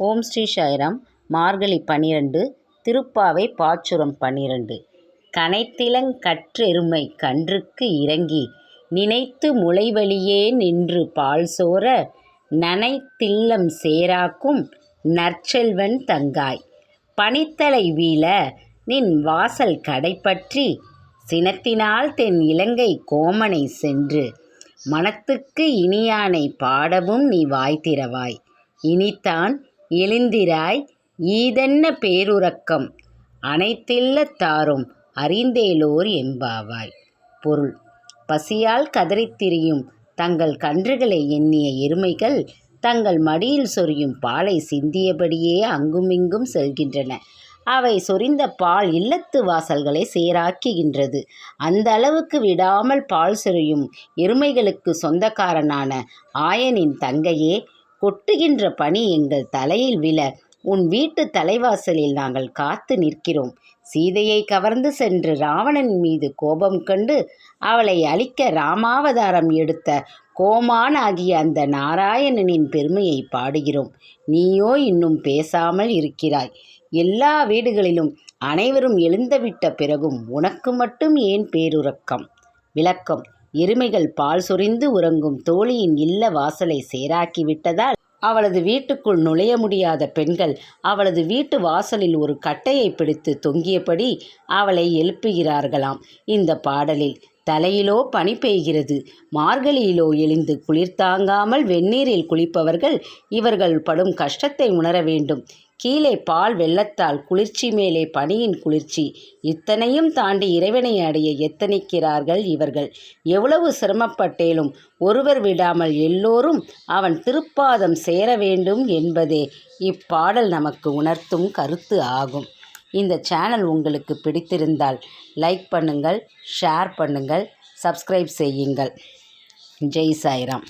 ஓம் ஸ்ரீ சாய்ராம் மார்கழி பனிரெண்டு திருப்பாவை பாச்சுரம் பனிரெண்டு. கனைத்திலங் கற்றெருமை கன்றுக்கு இறங்கி நினைத்து முளைவழியே நின்று பால் சோர நனைத்தில்லம் சேராக்கும் நற்செல்வன் தங்காய். பனித்தலை வீழ நின் வாசல் கடைப்பற்றி சினத்தினால் தென் இலங்கை கோமனை சென்று மனத்துக்கு இனியானை பாடவும் நீ வாய்த்திரவாய் இனித்தான் எழுந்திராய் ஈதென்ன பேருறக்கம்? அனைத்தில்ல தாரும் அறிந்தேலோர் எம்பாவாய் பொருள். பசியால் கதறித் திரியும் தங்கள் கன்றுகளை எண்ணிய எருமைகள் தங்கள் மடியில் சொரியும் பாலை சிந்தியபடியே அங்குமிங்கும் செல்கின்றன. அவை சொரிந்த பால் இல்லத்து வாசல்களை சீராக்குகின்றது. அந்த அளவுக்கு விடாமல் பால் சொரியும் எருமைகளுக்கு சொந்தக்காரனான ஆயனின் தங்கையே கொட்டுகின்ற பனி எங்கள் தலையில் விழ. உன் வீட்டு தலைவாசலில் நாங்கள் காத்து நிற்கிறோம். சீதையை கவர்ந்து சென்று ராவணன் மீது கோபம் கண்டு அவளை அழிக்க ராமாவதாரம் எடுத்த கோமான் ஆகிய அந்த நாராயணனின் பெருமையை பாடுகிறோம். நீயோ இன்னும் பேசாமல் இருக்கிறாய். எல்லா வீடுகளிலும் அனைவரும் எழுந்துவிட்ட பிறகும் உனக்கு மட்டும் ஏன் பேருறக்கம்? விளக்கம். எருமைகள் பால் சொரிந்து உறங்கும் தோழியின் இல்ல வாசலை சேராக்கி விட்டதால் அவளது வீட்டுக்குள் நுழைய முடியாத பெண்கள் அவளது வீட்டு வாசலில் ஒரு கட்டையை பிடித்து தொங்கியபடி அவளை எழுப்புகிறார்களாம். இந்த பாடலில் தலையிலோ பனி பெய்கிறது மார்கழியிலோ எழுந்து குளிர் தாங்காமல் வெந்நீரில் குளிப்பவர்கள் இவர்கள் படும் கஷ்டத்தை உணர வேண்டும் கீழே பால் வெள்ளத்தால் குளிர்ச்சி மேலே பனியின் குளிர்ச்சி. இத்தனையும் தாண்டி இறைவனை அடைய எத்தனிக்கிறார்கள் இவர்கள்? எவ்வளவு சிரமப்பட்டேலும் ஒருவர் விடாமல் எல்லோரும் அவன் திருப்பாதம் சேர வேண்டும் என்பதே இப்பாடல் நமக்கு உணர்த்தும் கருத்து ஆகும். இந்த சேனல் உங்களுக்கு பிடித்திருந்தால் லைக் பண்ணுங்கள் ஷேர் பண்ணுங்கள் சப்ஸ்கிரைப் செய்யுங்கள். ஜெய் சாய்ராம்.